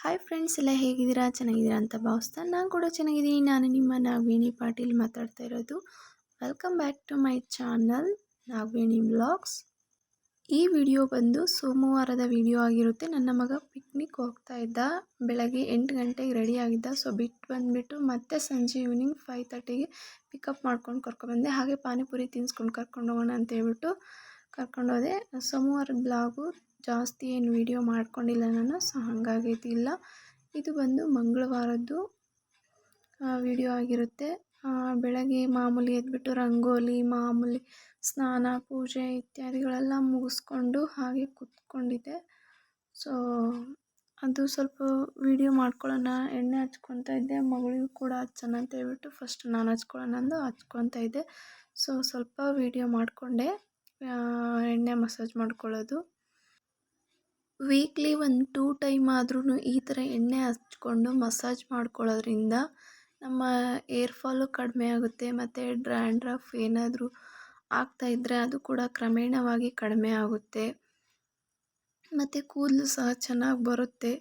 Hi friends ಎಲ್ಲ ಹೇಗಿದ್ದೀರಾ? ಚೆನ್ನಾಗಿದ್ದೀರಾ ಅಂತ ಭಾವಿಸ್ತಾ ನಾನು ಕೂಡ ಚೆನ್ನಾಗಿದ್ದೀನಿ. ನಾನು ನಿಮ್ಮ ನಾಗವೇಣಿ ಪಾಟೀಲ್ ಮಾತಾಡ್ತಾ ಇರೋದು. Welcome back to my channel Nagaveni blogs ಈ ವಿಡಿಯೋ ಬಂದು ಸೋಮವಾರದ ವಿಡಿಯೋ ಆಗಿರುತ್ತೆ. ನನ್ನ ಮಗ ಪಿಕ್ನಿಕ್ ಹೋಗ್ತಾ ಇದ್ದ. ಬೆಳಗ್ಗೆ ಎಂಟು ಗಂಟೆಗೆ ರೆಡಿ ಆಗಿದ್ದ. ಸೊ ಬಿಟ್ಟು ಬಂದುಬಿಟ್ಟು ಮತ್ತೆ ಸಂಜೆ ಈವ್ನಿಂಗ್ ಫೈವ್ ತರ್ಟಿಗೆ ಪಿಕಪ್ ಮಾಡ್ಕೊಂಡು ಕರ್ಕೊಬಂದೆ ಹಾಗೆ ಪಾನಿಪುರಿ ತಿನ್ಸ್ಕೊಂಡು ಕರ್ಕೊಂಡು ಹೋಗೋಣ ಅಂತ ಹೇಳ್ಬಿಟ್ಟು ಕರ್ಕೊಂಡೋದೆ. ಸೋಮವಾರದ ಬ್ಲಾಗು ಜಾಸ್ತಿ ಏನು ವೀಡಿಯೋ ಮಾಡ್ಕೊಂಡಿಲ್ಲ ನಾನು, ಸೊ ಹಾಗಾಗಿ ಇದು ಬಂದು ಮಂಗಳವಾರದ್ದು ವಿಡಿಯೋ ಆಗಿರುತ್ತೆ. ಬೆಳಗ್ಗೆ ಮಾಮೂಲಿ ಎದ್ಬಿಟ್ಟು ರಂಗೋಲಿ, ಮಾಮೂಲಿ ಸ್ನಾನ, ಪೂಜೆ ಇತ್ಯಾದಿಗಳೆಲ್ಲ ಮುಗಿಸ್ಕೊಂಡು ಹಾಗೆ ಕೂತ್ಕೊಂಡಿದ್ದೆ. ಸೊ, ಅದು ಸ್ವಲ್ಪ ವೀಡಿಯೋ ಮಾಡ್ಕೊಳ್ಳೋಣ, ಎಣ್ಣೆ ಹಚ್ಕೊತಾ ಇದ್ದೆ. ಮಗಳಿಗೂ ಕೂಡ ಹಚ್ಚೋಣ ಅಂತ ಹೇಳ್ಬಿಟ್ಟು ಫಸ್ಟ್ ನಾನು ಹಚ್ಕೊಳ್ಳೋಣ ಅಂದು ಹಚ್ಕೊತಾ ಇದ್ದೆ. ಸೊ, ಸ್ವಲ್ಪ ವೀಡಿಯೋ ಮಾಡಿಕೊಂಡೆ. ಎಣ್ಣೆ ಮಸಾಜ್ ಮಾಡ್ಕೊಳ್ಳೋದು. ವೀಕ್ಲಿ ಒಂದು ಟೂ ಟೈಮ್ ಆದ್ರೂ ಈ ಥರ ಎಣ್ಣೆ ಹಚ್ಕೊಂಡು ಮಸಾಜ್ ಮಾಡ್ಕೊಳ್ಳೋದ್ರಿಂದ ನಮ್ಮ ಏರ್ ಫಾಲು ಕಡಿಮೆ ಆಗುತ್ತೆ, ಮತ್ತು ಡ್ರ್ಯಾಂಡ್ರಫ್ ಏನಾದರೂ ಆಗ್ತಾಯಿದ್ರೆ ಅದು ಕೂಡ ಕ್ರಮೇಣವಾಗಿ ಕಡಿಮೆ ಆಗುತ್ತೆ. ಮತ್ತು ಕೂದಲು ಸಹ ಚೆನ್ನಾಗಿ ಬರುತ್ತೆ.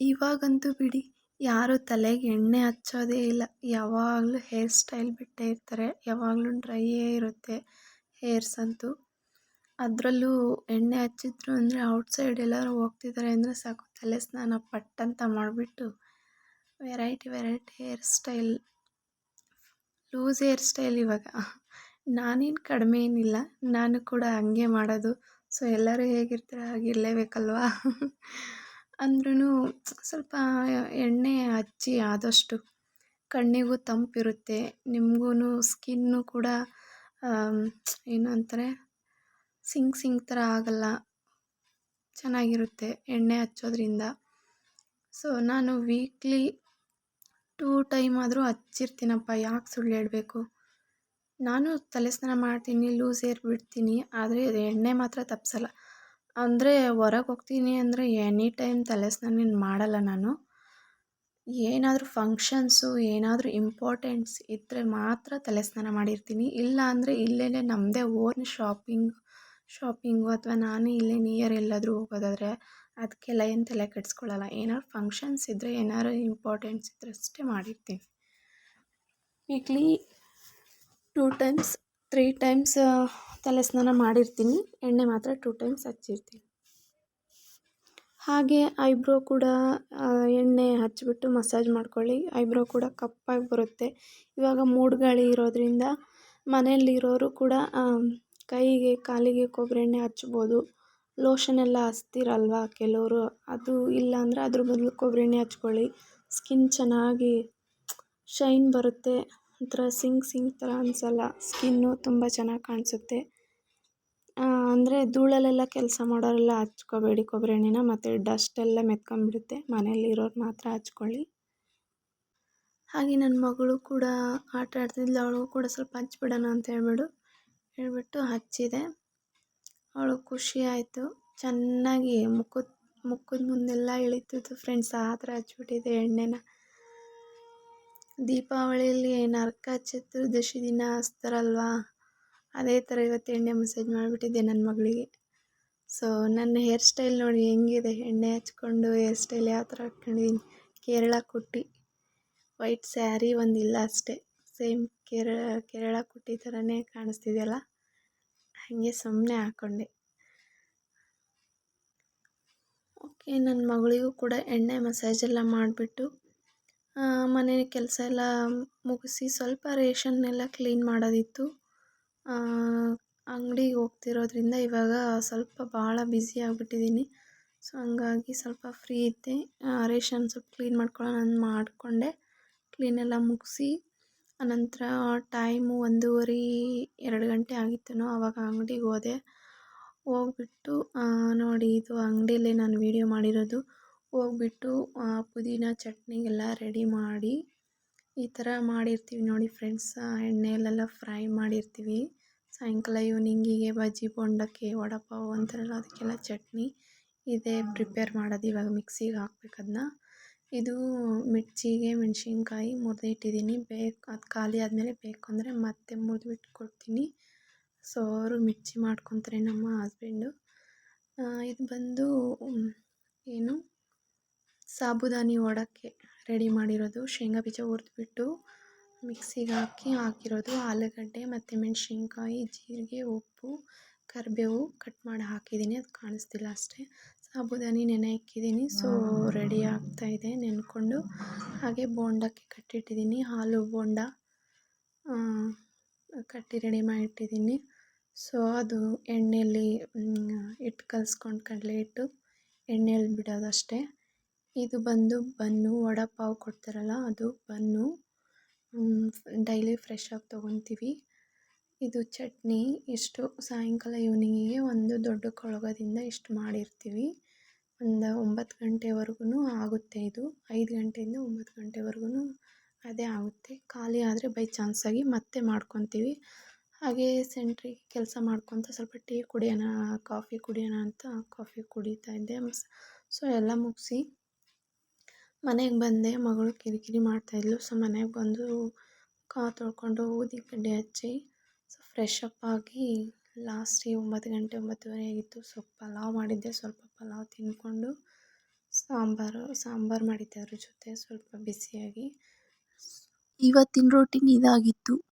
ಇವಾಗಂತೂ ಬಿಡಿ, ಯಾರು ತಲೆಗೆ ಎಣ್ಣೆ ಹಚ್ಚೋದೇ ಇಲ್ಲ. ಯಾವಾಗಲೂ ಹೇರ್ ಸ್ಟೈಲ್ ಬಿಟ್ಟೇ ಇರ್ತಾರೆ, ಯಾವಾಗಲೂ ಡ್ರೈಯೇ ಇರುತ್ತೆ. ಹೇರ್ಸ್ ಅಂತೂ. ಅದರಲ್ಲೂ ಎಣ್ಣೆ ಹಚ್ಚಿದ್ರು ಅಂದರೆ ಔಟ್ಸೈಡ್ ಎಲ್ಲರೂ ಹೋಗ್ತಿದ್ದಾರೆ ಅಂದರೆ ಸಾಕು ತಲೆ ಸ್ನಾನ ಪಟ್ಟಂತ ಮಾಡಿಬಿಟ್ಟು variety variety hair style, loose hair style ಇವಾಗ. ನಾನೇನು ಕಡಿಮೆ ಏನಿಲ್ಲ, ನಾನು ಕೂಡ ಹಂಗೆ ಮಾಡೋದು. ಸೊ ಎಲ್ಲರೂ ಹೇಗಿರ್ತಾರೆ ಹಾಗಿರಲೇಬೇಕಲ್ವಾ ಅಂದ್ರೂ ಸ್ವಲ್ಪ ಎಣ್ಣೆ ಹಚ್ಚಿ ಆದಷ್ಟು ಕಣ್ಣಿಗೂ ತಂಪಿರುತ್ತೆ ನಿಮಗೂ ಸ್ಕಿನ್ನು ಕೂಡ ಏನು ಅಂತಾರೆ? ಸಿಂಕ್ ಸಿಂಕ್ ಥರ ಆಗಲ್ಲ. ಚೆನ್ನಾಗಿರುತ್ತೆ ಎಣ್ಣೆ ಹಚ್ಚೋದ್ರಿಂದ. ಸೊ ನಾನು ವೀಕ್ಲಿ ಟೂ ಟೈಮ್ ಆದರೂ ಹಚ್ಚಿರ್ತೀನಪ್ಪ, ಯಾಕೆ ಸುಳ್ಳು ಹೇಳಬೇಕು? ನಾನು ತಲೆ ಸ್ನಾನ ಮಾಡ್ತೀನಿ ಲೂಸ್ ಏರ್ ಬಿಡ್ತೀನಿ, ಆದರೆ ಎಣ್ಣೆ ಮಾತ್ರ ತಪ್ಪಿಸಲ್ಲ ಅಂದರೆ ಹೊರಗೆ ಹೋಗ್ತೀನಿ ಅಂದರೆ ಎನಿ ಟೈಮ್ ತಲೆ ಸ್ನಾನ ಮಾಡಲ್ಲ ನಾನು. ಏನಾದರೂ ಫಂಕ್ಷನ್ಸು ಏನಾದರೂ ಇಂಪಾರ್ಟೆಂಟ್ಸ್ ಇದ್ದರೆ ಮಾತ್ರ ತಲೆ ಸ್ನಾನ ಮಾಡಿರ್ತೀನಿ. ಇಲ್ಲ ಅಂದರೆ ಇಲ್ಲೇ ನಮ್ಮದೇ ಓನ್ ಶಾಪಿಂಗ್ ಶಾಪಿಂಗು ಅಥವಾ ನಾನೇ ಇಲ್ಲೇ ನಿಯರ್ ಎಲ್ಲಾದರೂ ಹೋಗೋದಾದರೆ ಅದಕ್ಕೆಲ್ಲ ಏನು ತಲೆ ಕೆಡಿಸ್ಕೊಳ್ಳಲ್ಲ ಏನಾದ್ರು ಫಂಕ್ಷನ್ಸ್ ಇದ್ದರೆ ಏನಾದ್ರು ಇಂಪಾರ್ಟೆಂಟ್ಸ್ ಇದ್ದರೆ ಅಷ್ಟೇ ಮಾಡಿರ್ತೀನಿ. Weekly two times three times ತಲೆ ಸ್ನಾನ ಮಾಡಿರ್ತೀನಿ. ಎಣ್ಣೆ ಮಾತ್ರ ಟೂ ಟೈಮ್ಸ್ ಹಚ್ಚಿರ್ತೀನಿ. ಹಾಗೆ ಐಬ್ರೋ ಕೂಡ ಎಣ್ಣೆ ಹಚ್ಚಿಬಿಟ್ಟು ಮಸಾಜ್ ಮಾಡ್ಕೊಳ್ಳಿ. ಐಬ್ರೋ ಕೂಡ ಕಪ್ಪಾಗಿ ಬರುತ್ತೆ. ಇವಾಗ ಮೂಡುಗಾಳಿ ಇರೋದರಿಂದ ಮನೆಯಲ್ಲಿರೋರು ಕೂಡ ಕೈಗೆ, ಕಾಲಿಗೆ ಕೊಬ್ಬರಿ ಎಣ್ಣೆ ಹಚ್ಬೋದು. ಲೋಷನ್ ಎಲ್ಲ ಹಚ್ತೀರಲ್ವ ಕೆಲವರು? ಅದು ಇಲ್ಲ ಅಂದರೆ ಅದ್ರ ಬದಲು ಕೊಬ್ಬರಿ ಎಣ್ಣೆ ಹಚ್ಕೊಳ್ಳಿ. ಸ್ಕಿನ್ ಚೆನ್ನಾಗಿ ಶೈನ್ ಬರುತ್ತೆ. ಒಂಥರ ಸಿಂಕ್ ಸಿಂಕ್ ಥರ ಅನಿಸಲ್ಲ. ಸ್ಕಿನ್ನು ತುಂಬ ಚೆನ್ನಾಗಿ ಕಾಣಿಸುತ್ತೆ. ಅಂದರೆ ಧೂಳಲ್ಲೆಲ್ಲ ಕೆಲಸ ಮಾಡೋರೆಲ್ಲ ಹಚ್ಕೋಬೇಡಿ ಕೊಬ್ಬರಿ ಎಣ್ಣೆನ ಮತ್ತು ಡಸ್ಟ್ ಎಲ್ಲ ಮೆತ್ಕೊಂಡ್ಬಿಡುತ್ತೆ. ಮನೆಯಲ್ಲಿರೋರು ಮಾತ್ರ ಹಚ್ಕೊಳ್ಳಿ. ಹಾಗೆ ನನ್ನ ಮಗಳು ಕೂಡ ಆಟ ಆಡ್ತಿದ್ಲು. ಅವಳಿಗೂ ಕೂಡ ಸ್ವಲ್ಪ ಹಚ್ಬಿಡೋಣ ಅಂತ ಹೇಳ್ಬಿಡು. ಹೇಳ್ಬಿಟ್ಟು ಹಚ್ಚಿದೆ. ಅವಳು ಖುಷಿ ಆಯಿತು. ಚೆನ್ನಾಗಿ ಮುಖದ ಮುಖದ ಮುಂದೆಲ್ಲ ಇಳಿತಿತ್ತು ಫ್ರೆಂಡ್ಸ್ ಆ ಥರ ಹಚ್ಬಿಟ್ಟಿದೆ ಎಣ್ಣೆನ. ದೀಪಾವಳಿಯಲ್ಲಿ ನರಕ ಚತುರ್ದಶಿ ದಿನ ಹಚ್ತಾರಲ್ವಾ ಅದೇ ಥರ ಇವತ್ತು ಎಣ್ಣೆ ಮಸಾಜ್ ಮಾಡಿಬಿಟ್ಟಿದ್ದೆ ನನ್ನ ಮಗಳಿಗೆ. ಸೊ ನನ್ನ ಹೇರ್ ಸ್ಟೈಲ್ ನೋಡಿ ಹೆಂಗಿದೆ? ಎಣ್ಣೆ ಹಚ್ಕೊಂಡು ಹೇರ್ ಸ್ಟೈಲ್ ಯಾವ ಥರ ಹಾಕ್ಕೊಂಡಿದ್ದೀನಿ. ಕೇರಳ ಕುಟ್ಟಿ. ವೈಟ್ ಸ್ಯಾರಿ ಒಂದಿಲ್ಲ ಅಷ್ಟೇ. ಸೇಮ್ ಕೇರಳ ಕೇರಳ ಕುಟ್ಟಿ ಥರನೇ ಕಾಣಿಸ್ತಿದೆಯಲ್ಲ ಹಾಗೆ ಸುಮ್ಮನೆ ಹಾಕ್ಕೊಂಡೆ ಓಕೆ ನನ್ನ ಮಗಳಿಗೂ ಕೂಡ ಎಣ್ಣೆ ಮಸಾಜ್ ಎಲ್ಲ ಮಾಡಿಬಿಟ್ಟು ಮನೆ ಕೆಲಸ ಎಲ್ಲ ಮುಗಿಸಿ ಸ್ವಲ್ಪ ರೇಷನ್ನೆಲ್ಲ ಕ್ಲೀನ್ ಮಾಡೋದಿತ್ತು. ಅಂಗಡಿಗೆ ಹೋಗ್ತಿರೋದ್ರಿಂದ ಇವಾಗ ಸ್ವಲ್ಪ ಭಾಳ ಬ್ಯುಸಿ ಆಗಿಬಿಟ್ಟಿದ್ದೀನಿ ಸೊ, ಹಂಗಾಗಿ ಸ್ವಲ್ಪ ಫ್ರೀ ಇದ್ದೆ. ರೇಷನ್ ಸ್ವಲ್ಪ ಕ್ಲೀನ್ ಮಾಡ್ಕೊಳ್ಳೋಣ ನಾನು ಮಾಡಿಕೊಂಡೆ. ಕ್ಲೀನೆಲ್ಲ ಮುಗಿಸಿ ಆನಂತರ ಟೈಮು ಒಂದೂವರೆ ಎರಡು ಗಂಟೆ ಆಗಿತ್ತೇನೋ ಆವಾಗ ಅಂಗಡಿಗೆ ಹೋದೆ. ಹೋಗ್ಬಿಟ್ಟು ನೋಡಿ ಇದು ಅಂಗಡಿಯಲ್ಲೇ ನಾನು ವೀಡಿಯೋ ಮಾಡಿರೋದು. ಹೋಗ್ಬಿಟ್ಟು ಪುದೀನ ಚಟ್ನಿಗೆಲ್ಲ ರೆಡಿ ಮಾಡಿ ಈ ಥರ ಮಾಡಿರ್ತೀವಿ ನೋಡಿ ಫ್ರೆಂಡ್ಸ್. ಎಣ್ಣೆಯಲ್ಲೆಲ್ಲ ಫ್ರೈ ಮಾಡಿರ್ತೀವಿ. ಸಾಯಂಕಾಲ ಈವ್ನಿಂಗಿಗೆ ಬಜ್ಜಿ ಬೋಂಡಕ್ಕೆ, ವಡಪಾವ್ ಅಂತಾರಲ್ಲ ಅದಕ್ಕೆಲ್ಲ ಚಟ್ನಿ. ಇದೇ ಪ್ರಿಪೇರ್ ಮಾಡೋದು ಇವಾಗ ಮಿಕ್ಸಿಗೆ ಹಾಕ್ಬೇಕು ಅದನ್ನ ಇದು ಮಿರ್ಚಿಗೆ ಮೆಣಸಿನ್ಕಾಯಿ ಇಟ್ಟಿದ್ದೀನಿ. ಬೇಕು, ಅದು ಖಾಲಿ ಆದಮೇಲೆ ಬೇಕು ಅಂದರೆ ಮತ್ತೆ ಮುರಿದ್ಬಿಟ್ಟು ಕೊಡ್ತೀನಿ ಸೊ ಅವರು ಮಿರ್ಚಿ ಮಾಡ್ಕೊತಾರೆ ನಮ್ಮ ಹಸ್ಬೆಂಡು ಇದು ಬಂದು ಏನು? ಸಾಬುದಾನಿ ವಡಕ್ಕೆ. ರೆಡಿ ಮಾಡಿರೋದು ಶೇಂಗಾ ಬೀಜ ಹುರಿದ್ಬಿಟ್ಟು ಮಿಕ್ಸಿಗೆ ಹಾಕಿ ಹಾಕಿರೋದು ಆಲೂಗಡ್ಡೆ ಮತ್ತು ಮೆಣಸಿನ್ಕಾಯಿ, ಜೀರಿಗೆ, ಉಪ್ಪು, ಕರಿಬೇವು ಕಟ್ ಮಾಡಿ ಹಾಕಿದ್ದೀನಿ. ಅದು ಕಾಣಿಸ್ತಿಲ್ಲ ಅಷ್ಟೇ. ಸಾಬುದಾನಿ ನೆನೆ ಇಕ್ಕಿದ್ದೀನಿ. ಸೊ ರೆಡಿ ಆಗ್ತಾಯಿದೆ ನೆನ್ಕೊಂಡು. ಹಾಗೆ ಬೋಂಡಕ್ಕೆ ಕಟ್ಟಿಟ್ಟಿದ್ದೀನಿ. ಹಾಲು ಬೋಂಡ ಕಟ್ಟಿ ರೆಡಿ ಮಾಡಿಟ್ಟಿದ್ದೀನಿ. ಸೊ ಅದು ಎಣ್ಣೆಯಲ್ಲಿ ಹಿಟ್ಟು ಕಲಿಸ್ಕೊಂಡು ಕಡಲೆ ಹಿಟ್ಟು, ಎಣ್ಣೆಯಲ್ಲಿ ಬಿಡೋದಷ್ಟೇ. ಇದು ಬಂದು ಬನ್ನು ವಡೆ ಪಾವ್ ಕೊಡ್ತಾರಲ್ಲ, ಅದು ಬನ್ನು ಡೈಲಿ ಫ್ರೆಶಾಗಿ ತೊಗೊತೀವಿ ಇದು ಚಟ್ನಿ, ಇಷ್ಟು ಸಾಯಂಕಾಲ ಈವ್ನಿಂಗಿಗೆ ಒಂದು ದೊಡ್ಡ ಕೊಳಗದಿಂದ ಇಷ್ಟು ಮಾಡಿರ್ತೀವಿ. ಒಂದು ಒಂಬತ್ತು ಗಂಟೆವರೆಗೂ ಆಗುತ್ತೆ ಇದು. ಐದು ಗಂಟೆಯಿಂದ ಒಂಬತ್ತು ಗಂಟೆವರೆಗೂ ಅದೇ ಆಗುತ್ತೆ. ಖಾಲಿ ಆದರೆ ಬೈ ಚಾನ್ಸಾಗಿ ಮತ್ತೆ ಮಾಡ್ಕೊತೀವಿ. ಹಾಗೇ ಸೆಂಟ್ರಿಗೆ ಕೆಲಸ ಮಾಡ್ಕೊತ ಸ್ವಲ್ಪ ಟೀ ಕುಡಿಯೋಣ, ಕಾಫಿ ಕುಡಿಯೋಣ ಅಂತ ಕಾಫಿ ಕುಡಿತಾ ಇದ್ದೆ. ಸೊ ಎಲ್ಲ ಮುಗಿಸಿ ಮನೆಗೆ ಬಂದೆ, ಮಗಳು ಕಿರಿಕಿರಿ ಮಾಡ್ತಾಯಿದ್ಲು ಸೊ, ಮನೆಗೆ ಬಂದು ಮುಖ ತೊಳ್ಕೊಂಡು ಊದಿ ಕಡ್ಡಿ ಹಚ್ಚಿ, ಸೊ ಫ್ರೆಶ್ ಅಪ್ ಆಗಿ ಲಾಸ್ಟಿಗೆ ಒಂಬತ್ತು ಗಂಟೆ ಒಂಬತ್ತುವರೆ ಆಗಿತ್ತು. ಸೊ, ಪಲಾವ್ ಮಾಡಿದ್ದೆ. ಸ್ವಲ್ಪ ಪಲಾವ್ ತಿಂದ್ಕೊಂಡು ಸಾಂಬಾರು ಸಾಂಬಾರು ಮಾಡಿದ್ದೆ ಅದ್ರ ಜೊತೆ. ಸ್ವಲ್ಪ ಬಿಸಿಯಾಗಿ. ಇವತ್ತಿನ ರೂಟೀನ್ ಇದಾಗಿತ್ತು.